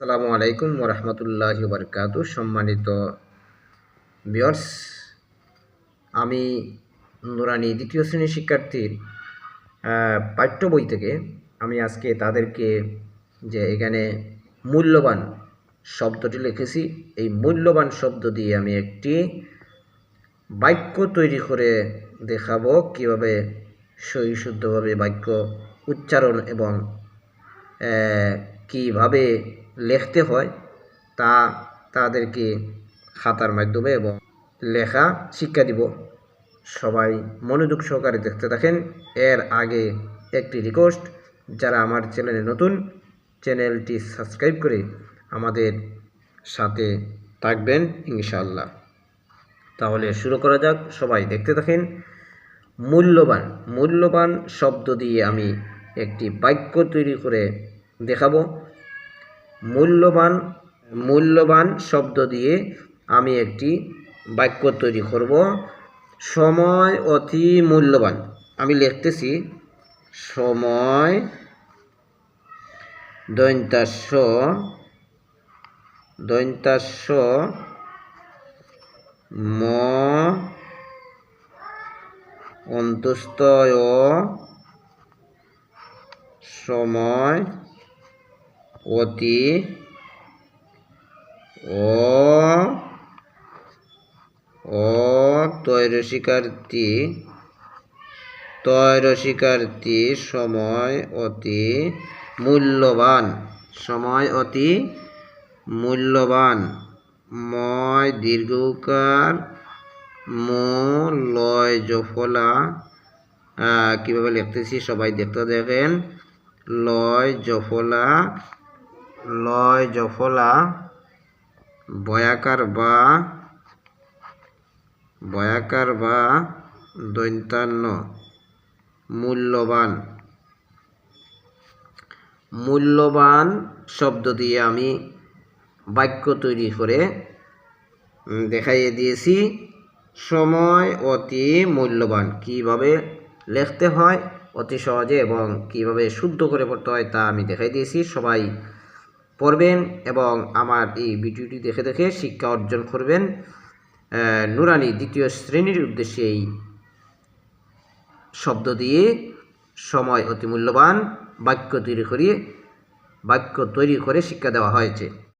আসসালামু আলাইকুম ওরহমতুল্লাহ বরকাত সম্মানিত বিয়র্স আমি নুরানি দ্বিতীয় শ্রেণির শিক্ষার্থীর পাঠ্য বই থেকে আমি আজকে তাদেরকে যে এখানে মূল্যবান শব্দটি লিখেছি, এই মূল্যবান শব্দ দিয়ে আমি একটি বাক্য তৈরি করে দেখাবো কীভাবে সহি শুদ্ধভাবে বাক্য উচ্চারণ এবং কীভাবে লিখতে হয় তা তাদেরকে খাতার মাধ্যমে এবং লেখা শিক্ষা দিব। সবাই মনোযোগ সহকারে দেখতে থাকেন। এর আগে একটি রিকোয়েস্ট যারা আমার চ্যানেলে নতুন, চ্যানেলটি সাবস্ক্রাইব করে আমাদের সাথে থাকবেন ইনশাআল্লাহ। তাহলে শুরু করা যাক। সবাই দেখতে থাকেন। মূল্যবান মূল্যবান শব্দ দিয়ে আমি একটি বাক্য তৈরি করে দেখাবো। মূল্যবান মূল্যবান শব্দ দিয়ে আমি একটি বাক্য তৈরি করব। সময় অতি মূল্যবান। আমি লিখতেছি, সময় দৈন্তাস্য দৈন্তাস্য, ম অন্তস্তয়, সময় অতি ও তৈরশিকার্থী তৈরশিকার্থী সময় অতি মূল্যবান, সময় অতি মূল্যবান। ময় দীর্ঘকার, মো লয় জফলা। কীভাবে লিখতেছি সবাই দেখতে দেখেন। লয় জফলা লয় জফলা বয়াকার বা বয়াকার বা দৈন্তান্ন। মূল্যবান। মূল্যবান শব্দ দিয়ে আমি বাক্য তৈরি করে দেখাইয়ে দিয়েছি। সময় অতি মূল্যবান। কীভাবে লিখতে হয়? অতি সহজে এবং কীভাবে শুদ্ধ করে পড়তে হয় তা আমি দেখাই দিয়েছি। সবাই পড়বেন এবং আমার এই ভিডিওটি দেখে দেখে শিক্ষা অর্জন করবেন। নুরানি দ্বিতীয় শ্রেণির উদ্দেশ্যে এই শব্দ দিয়ে সময় অতি মূল্যবান বাক্য তৈরি করিয়ে, বাক্য তৈরি করে শিক্ষা দেওয়া হয়েছে।